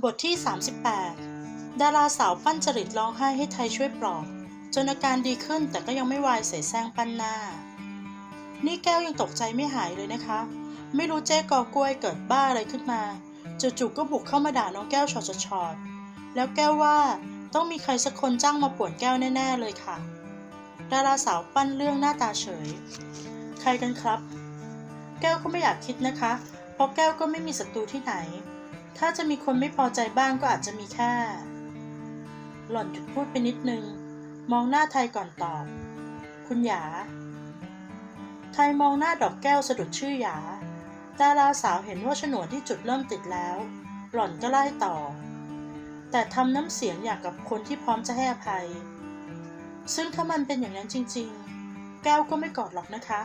บทที่ 38 ดาราสาวปั้นจริตร้องไห้ให้ไทยช่วยปลอบ จนอาการดีขึ้นแต่ก็ยังไม่วายเสแสร้งปั้นหน้า นี่แก้วยังตกใจไม่หายเลยนะคะ ไม่รู้เจ๊กอกล้วยเกิดบ้าอะไรขึ้นมาจู่ๆก็บุกเข้ามาด่าน้องแก้วชอดชอดๆแล้วแก้วว่าต้องมีใครสักคนจ้างมาป่วนแก้วแน่ ๆ เลยค่ะ ดาราสาวปั้นเรื่องหน้าตาเฉย ใครกันครับ แก้วก็ไม่อยากคิดนะคะ เพราะแก้วก็ไม่มีศัตรูที่ไหน ถ้าจะมีคนไม่พอใจบ้างก็อาจจะมีแค่ หล่อนหยุดพูดไปนิดนึง มองหน้าไทยก่อนตอบ คุณหยา ไทยมองหน้าดอกแก้วสะดุดชื่อหยา ดาราสาวเห็นว่าฉนวนที่จุดเริ่มติดแล้ว หล่อนก็ไล่ต่อ แต่ทำน้ำเสียงอย่างกับคนที่พร้อมจะให้อภัย ซึ่งถ้ามันเป็นอย่างนั้นจริง ๆ แก้วก็ไม่กอดหรอกนะคะ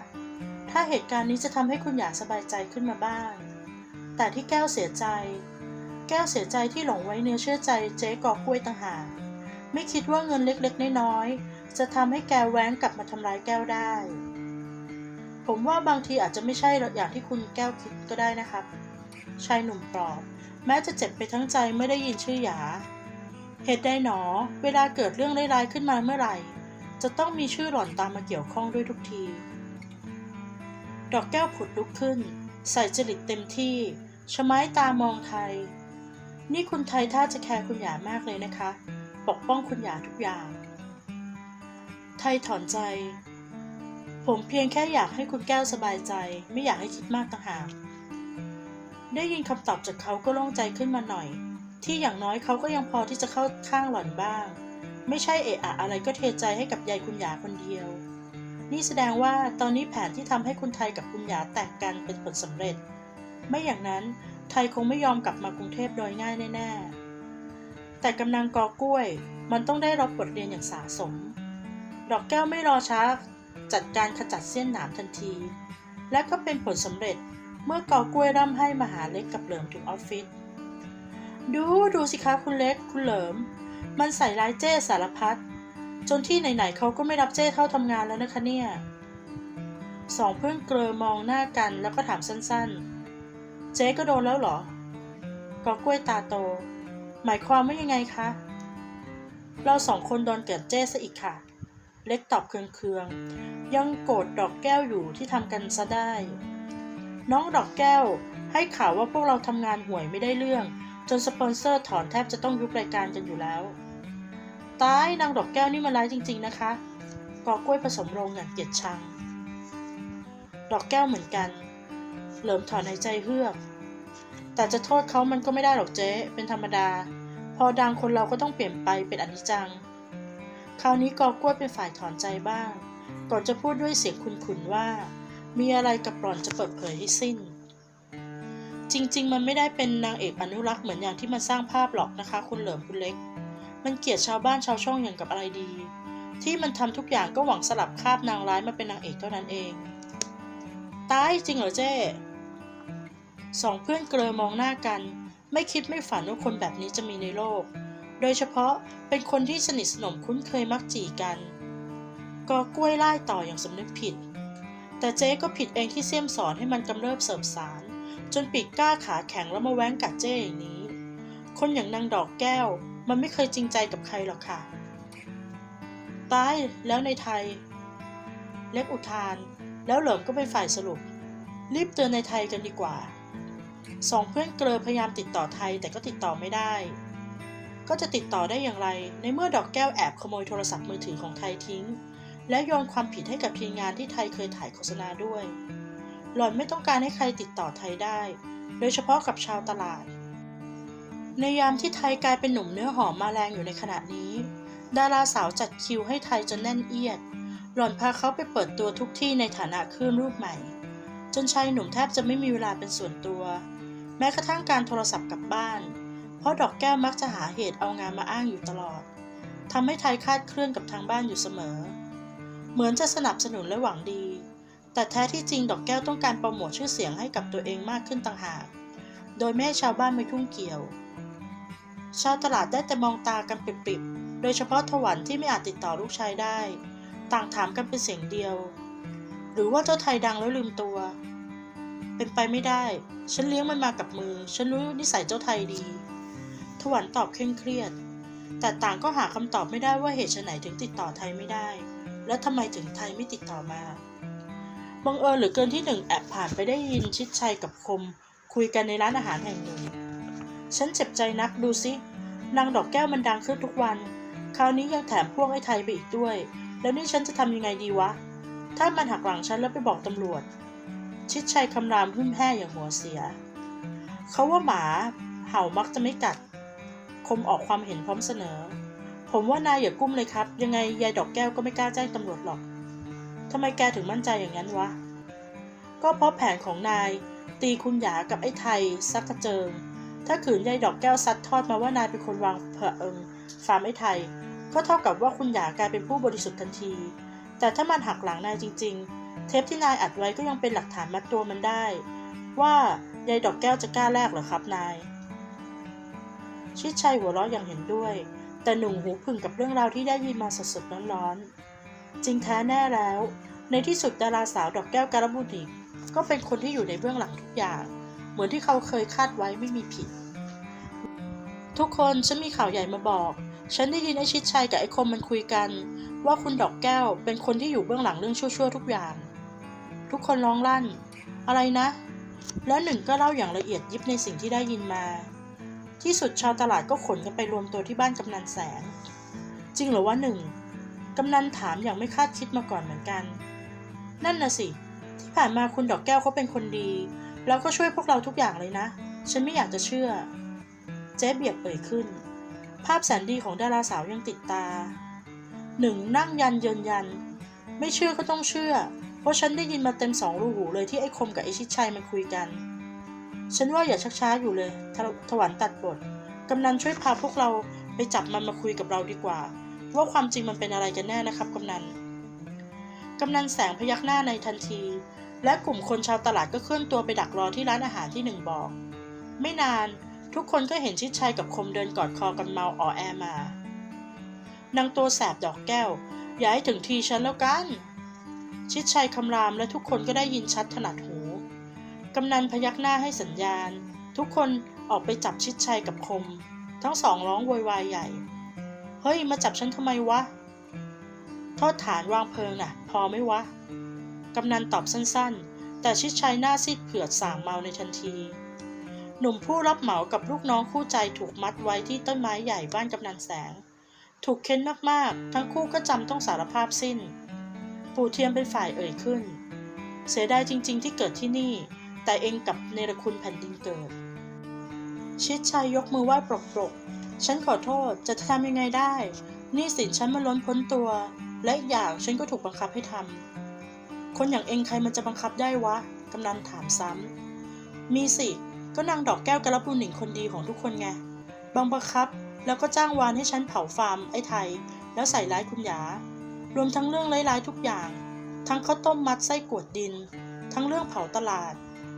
ถ้าเหตุการณ์นี้จะทำให้คุณหยาสบายใจขึ้นมาบ้าง แต่ที่แก้วเสียใจ แก้วเสียใจที่หลงไว้เนื้อเชื่อใจเจ๊กอกล้วยต่างหากไม่คิดว่าเงินเล็กๆ น้อยๆ จะทำให้แกแว้งกลับมาทำร้ายแก้วได้ ผมว่าบางทีอาจจะไม่ใช่อย่างที่คุณแก้วคิดก็ได้นะครับ ชายหนุ่มปลอบ แม้จะเจ็บไปทั้งใจไม่ได้ยินชื่อหยา เหตุใดหนอ เวลาเกิดเรื่องร้ายๆขึ้นมาเมื่อไหร่ จะต้องมีชื่อหล่อนตามมาเกี่ยวข้องด้วยทุกที ดอกแก้วผุดลุกขึ้น ใส่จริตเต็มที่ชะไม้ตามองไทย นี่คุณไทยท่าจะแคร์คุณหยามากเลยนะคะ ปกป้องคุณหยาทุกอย่าง ไทยถอนใจ ผมเพียงแค่อยากให้คุณแก้วสบายใจ ไม่อยากให้คิดมากต่างหากได้ยินคำตอบจากเขาก็โล่งใจขึ้นมาหน่อย ที่อย่างน้อยเขาก็ยังพอที่จะเข้าข้างหล่อนบ้าง ไม่ใช่เอะอะอะไรก็เทใจให้กับยายคุณหยาคนเดียว นี่แสดงว่าตอนนี้แผนที่ทำให้คุณไทยกับคุณหยาแตกกันเป็นผลสำเร็จ ไม่อย่างนั้น ไทยคงไม่ยอมกลับมากรุงเทพโดยง่ายแน่ๆ แต่กำนังกอกล้วย มันต้องได้รับบทเรียนอย่างสาสม ดอกแก้วไม่รอช้า จัดการขจัดเสี้ยนหนามทันที และก็เป็นผลสำเร็จเมื่อกอกล้วยร่ำให้มหาเล็กกับเหลิมถึงออฟฟิศ ดูดูสิคะคุณเล็กคุณเหลิม มันใส่ร้ายเจ้สารพัดจนที่ไหนๆเขาก็ไม่รับเจ้เข้าทำงานแล้วนะคะเนี่ยสองเพื่อนเกลอมองหน้ากันแล้วก็ถามสั้นๆ เจ๊ก็โดนแล้วเหรอ กอกล้วยตาโต หมายความว่ายังไงคะ เราสองคนโดนเกิดเจ้ซะอีกค่ะ เล็กตอบเคืองๆ ยังโกรธดอกแก้วอยู่ที่ทำกันซะได้ น้องดอกแก้วให้ข่าวว่าพวกเราทำงานห่วยไม่ได้เรื่อง จนสปอนเซอร์ถอนแทบจะต้องยุบรายการกันอยู่แล้ว ตายนางดอกแก้วนี่มันร้ายจริง ๆ นะคะ กอกล้วยผสมโรงอย่างเกลียดชัง ดอกแก้วเหมือนกัน เหลิมถอนหายใจเฮือก แต่จะโทษเขามันก็ไม่ได้หรอกเจ๊เป็นธรรมดา พอดังคนเราก็ต้องเปลี่ยนไปเป็นอนิจจัง คราวนี้กอกล้วยเป็นฝ่ายถอนใจบ้าง ก่อนจะพูดด้วยเสียงขุนๆว่า มีอะไรกับหล่อนจะเปิดเผยให้สิ้น จริงๆ มันไม่ได้เป็นนางเอกอนุรักษ์เหมือนอย่างที่มันสร้างภาพหรอกนะคะ คุณเหลิมคุณเล็ก มันเกลียดชาวบ้านชาวช่องอย่างกับอะไรดี ที่มันทำทุกอย่างก็หวังสลับคาบนางร้ายมาเป็นนางเอกเท่านั้นเองตายจริงเหรอเจ้ สองเพื่อนเกลอมองหน้ากัน ไม่คิดไม่ฝันว่าคนแบบนี้จะมีในโลก โดยเฉพาะเป็นคนที่สนิทสนมคุ้นเคยมักจีกันกอกล้วยไล่ต่ออย่างสำนึกผิด แต่เจ๊ก็ผิดเองที่เสี่ยมสอนให้มันกำเริบเสบสาร จนปีกก้าขาแข็งแล้วมาแว้งกัดเจ้อย่างนี้ คนอย่างนางดอกแก้ว มันไม่เคยจริงใจกับใครหรอกค่ะ ตายแล้วในไทย เล็กอุทาน แล้วเหลิมก็เป็นฝ่ายสรุป รีบเตือนในไทยกันดีกว่า สองเพื่อนเกลอพยายามติดต่อไทยแต่ก็ติดต่อไม่ได้ ก็จะติดต่อได้อย่างไร ในเมื่อดอกแก้วแอบขโมยโทรศัพท์มือถือของไทยทิ้ง และโยนความผิดให้กับทีมงานที่ไทยเคยถ่ายโฆษณาด้วย หล่อนไม่ต้องการให้ใครติดต่อไทยได้ โดยเฉพาะกับชาวตลาด ในยามที่ไทยกลายเป็นหนุ่มเนื้อหอมมาแรงอยู่ในขณะนี้ ดาราสาวจัดคิวให้ไทยจนแน่นเอียด หล่อนพาเขาไปเปิดตัวทุกที่ในฐานะคลื่นรูปใหม่ จนชายหนุ่มแทบจะไม่มีเวลาเป็นส่วนตัว แม้กระทั่งการโทรศัพท์กลับบ้าน เพราะดอกแก้วมักจะหาเหตุเอางานมาอ้างอยู่ตลอดทำให้ไทยคาดเคลื่อนกับทางบ้านอยู่เสมอ เหมือนจะสนับสนุนและหวังดี แต่แท้ที่จริงดอกแก้วต้องการโปรโมทชื่อเสียงให้กับตัวเองมากขึ้นต่างหาก โดยไม่ให้ชาวบ้านมายุ่งเกี่ยว ชาวตลาดได้แต่มองตากันปิบๆ โดยเฉพาะถวันที่ไม่อาจติดต่อลูกชายได้ ต่างถามกันเป็นเสียงเดียว หรือว่าเจ้าไทยดังแล้วลืมตัว เป็นไปไม่ได้ ฉันเลี้ยงมันมากับมือ ฉันรู้นิสัยเจ้าไทยดี ถวันตอบเคร่งเครียด แต่ต่างก็หาคำตอบไม่ได้ว่าเหตุไฉนถึงติดต่อไทยไม่ได้ และทำไมถึงไทยไม่ติดต่อมาบังเอิญเหรือเกินที่หนึ่งแอบผ่านไปได้ยินชิดชัยกับคม คุยกันในร้านอาหารแห่งหนึ่ง ฉันเจ็บใจนักดูสินางดอกแก้วมันดังขึ้นทุกวัน คราวนี้ยังแถมพวกไอ้ไทยไปอีกด้วย แล้วนี่ฉันจะทำยังไงดีวะ ถ้ามันหักหลังฉันแล้วไปบอกตำรวจ ชิดชัยคำรามหึ่มแห่อย่างหัวเสีย เขาว่าหมาเห่ามักจะไม่กัด คมออกความเห็นพร้อมเสนอ ผมว่านายอย่ากุ้มเลยครับ ยังไงยายดอกแก้วก็ไม่กล้าแจ้งตำรวจหรอกทำไมแกถึงมั่นใจอย่างนั้นวะ ก็เพราะแผนของนาย ตีคุณหยากับไอ้ไทยซักกระเจิง ถ้าขืนยายดอกแก้วซัดทอดมาว่านายเป็นคนวางเพอเอิงฟาร์มไอ้ไทย ก็เท่ากับว่าคุณหยากลายเป็นผู้บริสุทธิ์ทันที แต่ถ้ามันหักหลังนายจริง ๆ เทปที่นายอัดไว้ก็ยังเป็นหลักฐานมัดตัวมันได้ ว่ายายดอกแก้วจะกล้าแลกเหรอครับนาย ชิดชัยหัวเราะอย่างเห็นด้วย แต่หนุ่มหูผึ่งกับเรื่องราวที่ได้ยินมาสดๆร้อนๆจริงแท้แน่แล้ว ในที่สุดดาราสาวดอกแก้วการบุตรีก็เป็นคนที่อยู่ในเบื้องหลังทุกอย่าง เหมือนที่เขาเคยคาดไว้ไม่มีผิด ทุกคนฉันมีข่าวใหญ่มาบอกฉันได้ยินไอชิดชัยกับไอคมมันคุยกัน ว่าคุณดอกแก้วเป็นคนที่อยู่เบื้องหลังเรื่องชั่วๆทุกอย่าง ทุกคนร้องลั่น อะไรนะ แล้วหนึ่งก็เล่าอย่างละเอียดยิบในสิ่งที่ได้ยินมา ที่สุดชาวตลาดก็ขนกันไปรวมตัวที่บ้านกำนันแสง จริงเหรอว่าหนึ่งกำนันถามอย่างไม่คาดคิดมาก่อนเหมือนกัน นั่นน่ะสิ ที่ผ่านมาคุณดอกแก้วเขาเป็นคนดี แล้วก็ช่วยพวกเราทุกอย่างเลยนะ ฉันไม่อยากจะเชื่อ เจ๊เบียบเอ่ยขึ้น ภาพแสนดีของดาราสาวยังติดตาหนึ่งนั่งยันเยินยัน ไม่เชื่อก็ต้องเชื่อ ราะฉันได้ยินมาเต็มสองรูหูเลยที่ไอ้คมกับไอ้ชิดชัยมันคุยกัน ฉันว่าอย่าชักช้าอยู่เลยถถวันตัดบทกำนันช่วยพาพวกเราไปจับมันมาคุยกับเราดีกว่า ว่าความจริงมันเป็นอะไรกันแน่นะครับกำนันกำนันแสงพยักหน้าในทันที และกลุ่มคนชาวตลาดก็เคลื่อนตัวไปดักรอที่ร้านอาหารที่หนึ่งบอก ไม่นานทุกคนก็เห็นชิดชัยกับคมเดินกอดคอกันเมาอ่อแอมานางตัวแสบดอกแก้ว อย่าให้ถึงทีฉันแล้วกัน ชิดชัยคำรามและทุกคนก็ได้ยินชัดถนัดหู กำนันพยักหน้าให้สัญญาณ ทุกคนออกไปจับชิดชัยกับคม ทั้งสองร้องโวยวายใหญ่ เฮ้ย มาจับฉันทำไมวะ โทษฐานวางเพลิงน่ะ พอไหมวะ กำนันตอบสั้นๆ แต่ชิดชัยหน้าซีดเผือดสางเมาในทันที หนุ่มผู้รับเหมากับลูกน้องคู่ใจถูกมัดไว้ที่ต้นไม้ใหญ่บ้านกำนันแสง ถูกเค้นมากๆ ทั้งคู่ก็จำต้องสารภาพสิ้น ปู่เทียมเป็นฝ่ายเอ่ยขึ้น เสียดายจริง ๆ ที่เกิดที่นี่ แต่เองกับเนรคุณแผ่นดินเกิด ชิดชัยยกมือไหว้ปรกๆฉันขอโทษจะทำยังไงได้ นี่สินฉันมาล้นพ้นตัว และอย่างฉันก็ถูกบังคับให้ทำ คนอย่างเองใครมันจะบังคับได้วะ กำนันถามซ้ำ มีสิ ก็นางดอกแก้วกระปุหนิงคนดีของทุกคนไง บังบังคับแล้วก็จ้างวานให้ฉันเผาฟาร์มไอ้ไทย แล้วใส่ร้ายคุณหยา รวมทั้งเรื่องร้ายๆทุกอย่าง ทั้งข้าวต้มมัดไส้กวดดิน ทั้งเรื่องเผาตลาด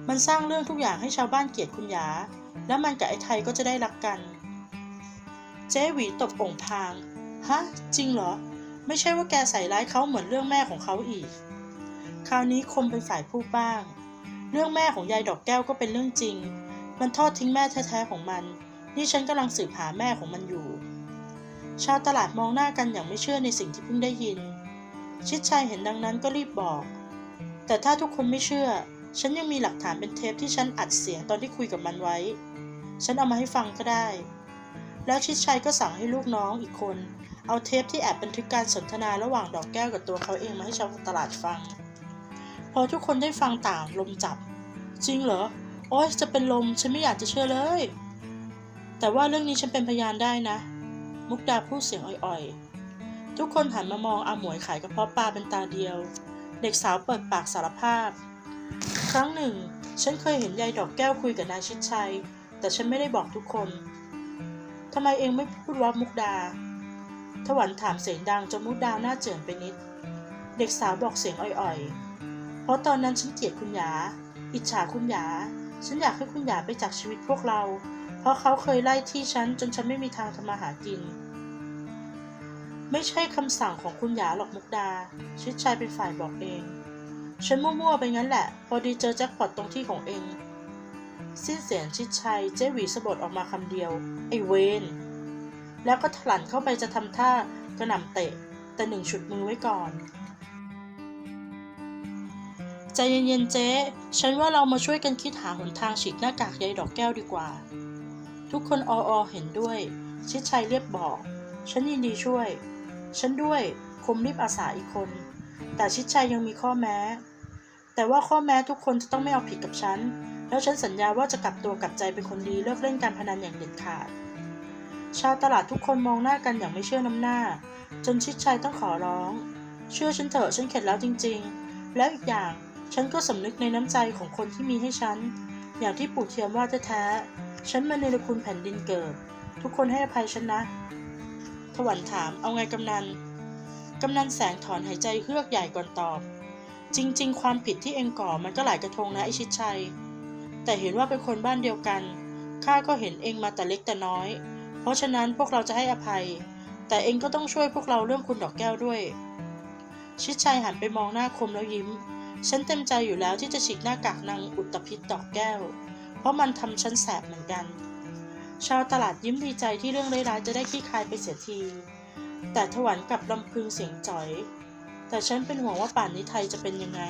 มันสร้างเรื่องทุกอย่างให้ชาวบ้านเกลียดคุณยา แล้วมันกับไอ้ไทยก็จะได้รักกัน เจ๊หวีตบอกพาง ฮะ จริงเหรอ ไม่ใช่ว่าแกใส่ร้ายเขาเหมือนเรื่องแม่ของเขาอีก คราวนี้คมเป็นฝ่ายพูดบ้าง เรื่องแม่ของยายดอกแก้วก็เป็นเรื่องจริง มันทอดทิ้งแม่แท้ๆของมัน นี่ฉันกำลังสืบหาแม่ของมันอยู่ ชาวตลาดมองหน้ากันอย่างไม่เชื่อในสิ่งที่เพิ่งได้ยิน ชิดชัยเห็นดังนั้นก็รีบบอก แต่ถ้าทุกคนไม่เชื่อ ฉันยังมีหลักฐานเป็นเทปที่ฉันอัดเสียงตอนที่คุยกับมันไว้ ฉันเอามาให้ฟังก็ได้ แล้วชิดชัยก็สั่งให้ลูกน้องอีกคน เอาเทปที่แอบบันทึกการสนทนาระหว่างดอกแก้วกับตัวเขาเองมาให้ชาวตลาดฟัง พอทุกคนได้ฟังต่างลมจับ จริงเหรอ โอ๊ยจะเป็นลมฉันไม่อยากจะเชื่อเลย แต่ว่าเรื่องนี้ฉันเป็นพยานได้นะ มุกดาพูดเสียงอ่อยๆ ทุกคนหันมามองอาหมวยขายกระเพาะปลาเป็นตาเดียว เด็กสาวเปิดปากสารภาพ ครั้งหนึ่ง ฉันเคยเห็นยายดอกแก้วคุยกับนายชิดชัย แต่ฉันไม่ได้บอกทุกคนทำไมเองไม่พูดว่ามุกดา ถวันถามเสียงดังจนมุกดาหน้าเจือนไปนิด เด็กสาวบอกเสียงอ่อยๆ เพราะตอนนั้นฉันเกลียดคุณหยา อิจฉาคุณหยา ฉันอยากให้คุณหยาไปจากชีวิตพวกเรา เพราะเขาเคยไล่ที่ฉันจนฉันไม่มีทางทำมาหากิน ไม่ใช่คำสั่งของคุณหยาหรอกมุกดา ชิดชัยเป็นฝ่ายบอกเอง ฉันมั่วๆไปงั้นแหละ พอดีเจอแจ็คพอตตรงที่ของเอง สิ้นเสียงชิดชัยเจ๊หวีสะบดออกมาคำเดียว ไอเวนแล้วก็ถลันเข้าไปจะทำท่ากระหน่ำเตะ แต่หนึ่งฉุดมือไว้ก่อนใจเย็นๆเจ๊ ฉันว่าเรามาช่วยกันคิดหาหนทางฉีกหน้ากากใยดอกแก้วดีกว่า ทุกคนอออเห็นด้วย ชิดชัยเรียบบอก ฉันยินดีช่วย ฉันด้วยคมรีบอาสาอีกคน แต่ชิดชัยยังมีข้อแม้ แต่ว่าข้อแม้ทุกคนจะต้องไม่เอาผิดกับฉัน แล้วฉันสัญญาว่าจะกลับตัวกลับใจเป็นคนดีเลิกเล่นการพนันอย่างเด็ดขาด ชาวตลาดทุกคนมองหน้ากันอย่างไม่เชื่อน้ำหน้า จนชิดชัยต้องขอร้อง เชื่อฉันเถอะฉันเข็ดแล้วจริง ๆ แล้วอีกอย่างฉันก็สำนึกในน้ำใจของคนที่มีให้ฉัน อย่างที่ปู่เทียมว่าแท้ๆฉันมาในรคุณแผ่นดินเกิด ทุกคนให้อภัยฉันนะ ถวันถามเอาไงกำนัน กำนันแสงถอนหายใจเฮือกใหญ่ก่อนตอบ จริง ๆ ความผิดที่เองก่อมันก็หลายกระทงนะไอชิดชัย แต่เห็นว่าเป็นคนบ้านเดียวกันข้าก็เห็นเองมาแต่เล็กแต่น้อย เพราะฉะนั้นพวกเราจะให้อภัย แต่เองก็ต้องช่วยพวกเราเรื่องคุณดอกแก้วด้วย ชิดชัยหันไปมองหน้าคมแล้วยิ้ม ฉันเต็มใจอยู่แล้วที่จะฉีกหน้ากากนางอุตภิษดอกแก้ว เพราะมันทำฉันแสบเหมือนกัน ชาวตลาดยิ้มดีใจที่เรื่องร้ายๆจะได้คลี่คลายไปเสียที แต่ถวันกลับลำพึงเสียงจ่อย แต่ฉันเป็นห่วงว่าป่านนี้ไทยจะเป็นยังไง